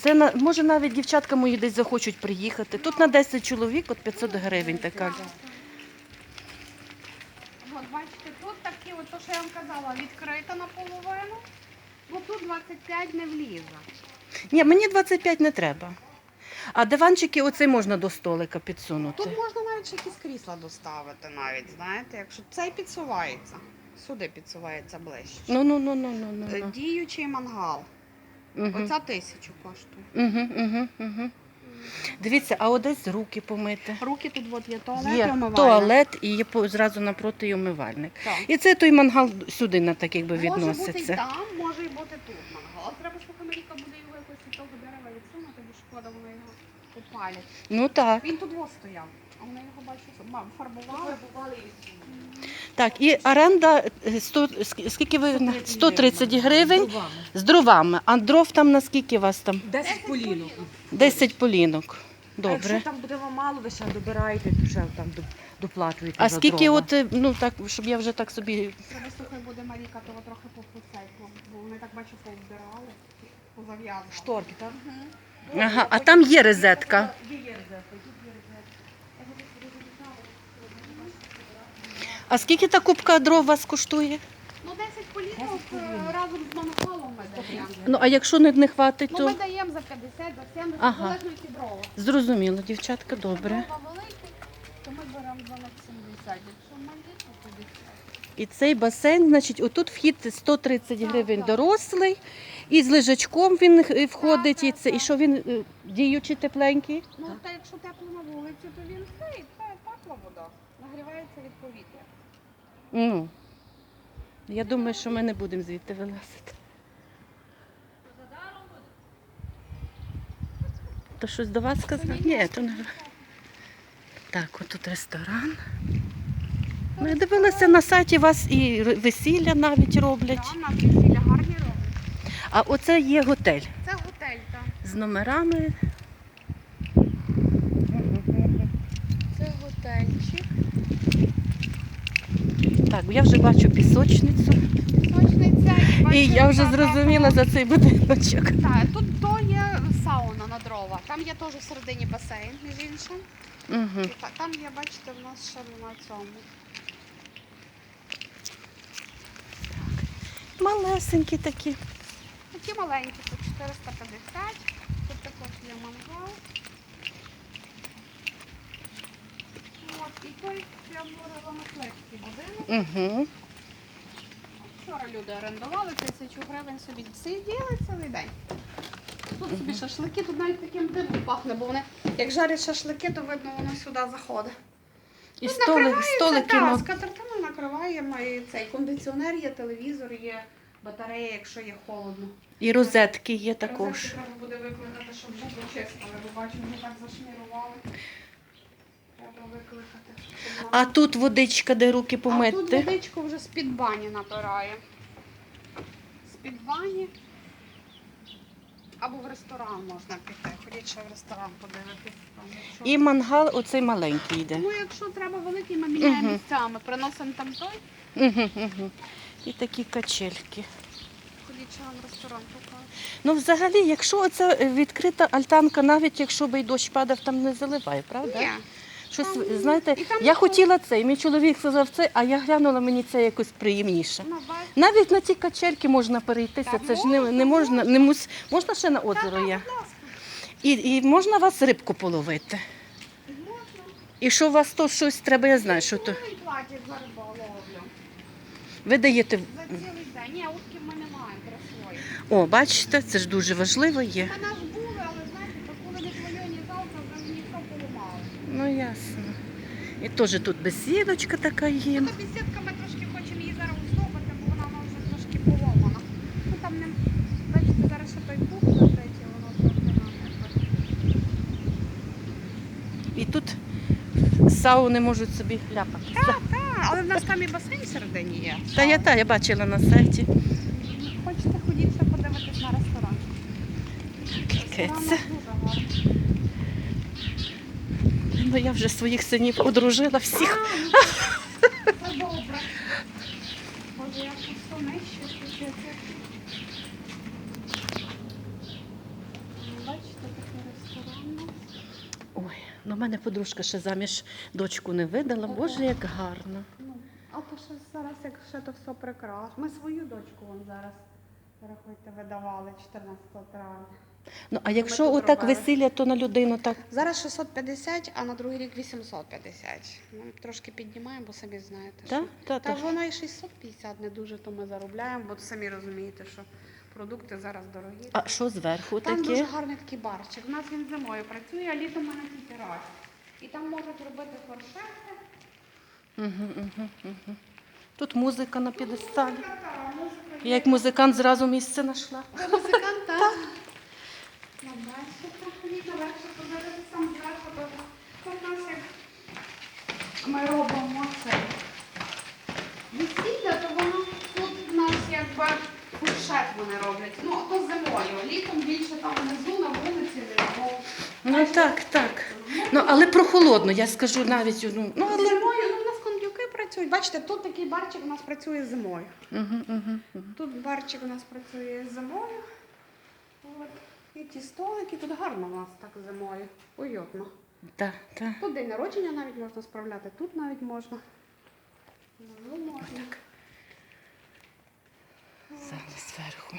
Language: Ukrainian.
Це на може навіть дівчатка мої десь захочуть приїхати. Тут на 10 чоловік от 500 гривень така. От бачите, тут такі, от то, що я вам казала, відкрита наполовину. Бо тут 25 не влізе. Ні, мені 25 не треба. А диванчики оцей можна до столика підсунути. Тут можна навіть ще якісь крісла доставити, навіть, знаєте, якщо цей підсувається. Сюди підсувається ближче. Ну ну ну ну ну Е, ну. Діючий мангал. Угу. Оця тисячу коштує. Угу, угу, угу. Дивіться, а одесь руки помити. Руки тут от є туалет і Є омивальник. туалет і є по- зразу напроти й умивальник. Так. І це той мангал сюди на так якби Може бути і відноситься. там, може і бути тут мангал. Але треба, щоб Америка буде його якось від того дерева відсунути, бо шкода воно його попалять. Ну так. Він тут ось стояв, а вони його бачу, фарбували. Так, і оренда е, 100, скільки ви 130 гривень з дровами. А дров там наскільки у вас там? 10 полінок. 10 полінок. А якщо там буде вам мало, ви ще добираєте, то ще там до- доплатуєте. А за скільки, дрова. от, е, ну так, щоб я вже так собі. Треба слухай буде Маріка, того трохи попуцей, бо вони так бачу повбирали, позав'язували. шторки, так? Ага, а там є розетка. Є є розетка, тут є розетка. А скільки та кубка дров вас коштує? Ну 10 полінок е, разом з монополом ми даємо. Ну, а якщо не, не хватить, Ну ми то даємо за 50, за 70, Ага. залежно від дрова. зрозуміло, дівчатка, добре. Дрова великі, то ми беремо за 70. Якщо малі, то 50. І цей басейн, значить, отут вхід 130 гривень дорослий, і з лежачком він е, входить, і це, і що він е, діючий тепленький. Ну, та якщо тепло на вулиці, то він це тепла вода. Нагрівається від повітря. Ну, я думаю, що ми не будемо звідти вилазити. То щось до вас сказав? Ні, то не. Так, отут ресторан. Ну, я дивилася на сайті, у вас і весілля навіть роблять. Так, у нас весілля гарні роблять. А оце є готель Це готель, так. з номерами. Так, я вже бачу пісочницю. Пісочниця. І бачите, я вже зрозуміла за цей будиночок. Так, тут то є сауна на дрова. Там є теж всередині басейн, між іншим. Угу. І та- там є, бачите, в нас ще на цьому. Малесенькі такі. Такі маленькі, по 450. Тут також є мангал. От, і той, я говорила, мисливський будинок. Угу. Вчора люди орендували тисячу гривень собі. Сиділи цілий день. Тут собі шашлики, тут навіть таким димом пахне, бо вони, як жарять шашлики, то видно, воно сюди заходить. І Тут столик, накривається, столики. так, з катертиною накриваємо, і цей кондиціонер є, телевізор є, батарея, якщо є холодно. І розетки є також. Розетки Треба буде викликати, щоб зуби чистили, бо бачу, вони так зашмірували. Треба викликати. щоб А тут водичка, де руки А тут помити. водичку вже з-під бані набирає. З-під бані. Або в ресторан можна піти. Ходіть ще в ресторан подивитися. Там, якщо... І мангал оцей маленький йде. Ну, якщо треба великий, ми міняємо Мгм. місцями. Приносимо там той, Угу, угу. І такі качельки. ходіть ще вам ресторан покажу. Ну, взагалі, якщо це відкрита альтанка, навіть якщо би й дощ падав, там не заливає, правда? Ні. Щось, знаєте, і я хо- хотіла цей, мій чоловік сказав це, а я глянула, мені це якось приємніше. Ну. Навіть на ті качельки можна перейтися, це ж не, не можна, не мус... можна ще на озеро є. І, і можна вас рибку половити. І що у вас то щось треба, я знаю, що то. Платять за риболовлю. Ви даєте. За цілий день. Ні, утки ми не маємо. О, бачите, це ж дуже важливо є. Ми нас були, але знаєте, то коли не твоє, ні завтра, вже ніхто поламали. Ну ясно. І теж тут бесідочка така є. Ну, бесідка ми трошки хочемо її зараз оздобити, бо вона вже трошки поломана. Ну там не бачите, зараз ще той пух лежить, і воно трохи нам. І тут сауни можуть собі ляпатися. Так, так, але в нас там і басейн всередині є. Та я та я бачила на сайті. Хочете ходіть ще подивитись на ресторан? Яке Ресторан це? дуже гарний. Ну я вже своїх синів одружила всіх. Ой, ну в мене подружка ще заміж дочку не видала. Боже, як гарно. Ну, а то що зараз, як ще то все прекрасно. Ми свою дочку вам зараз, рахуйте, видавали 14 травня. Ну, а якщо тут отак робили. весілля, то на людину так. Зараз 650, а на другий рік 850. Ну, трошки піднімаємо, бо самі знаєте. Та? Що... Та, Та та. воно і 650 не дуже то ми заробляємо, бо самі розумієте, що продукти зараз дорогі. А що зверху Там таке? дуже гарний такий барчик. У нас він зимою працює, а літом мене тільки раз. І там можуть робити форшети. Угу, угу, угу. Тут музика на п'єдесталі. Та, Я як музикант зразу місце знайшла. Музикант, так? На бачите, літо легше подивитися сам зверху, то це в нас як ми робимо це. Весілля, то воно тут в нас якби фуршет вони роблять. Ну, то зимою. Літом більше там внизу на вулиці, бо Ну так, так. Ну, але прохолодно, я скажу навіть. Ну, ну, але... зимою ну, у нас кондюки працюють. Бачите, тут такий барчик у нас працює зимою. Угу, угу, угу. Тут барчик у нас працює зимою. От. І ті столики тут гарно у нас так зимою. Уютно. Так, так. Тут день народження навіть можна справляти, тут навіть можна. Ну, ну можна. Зараз зверху.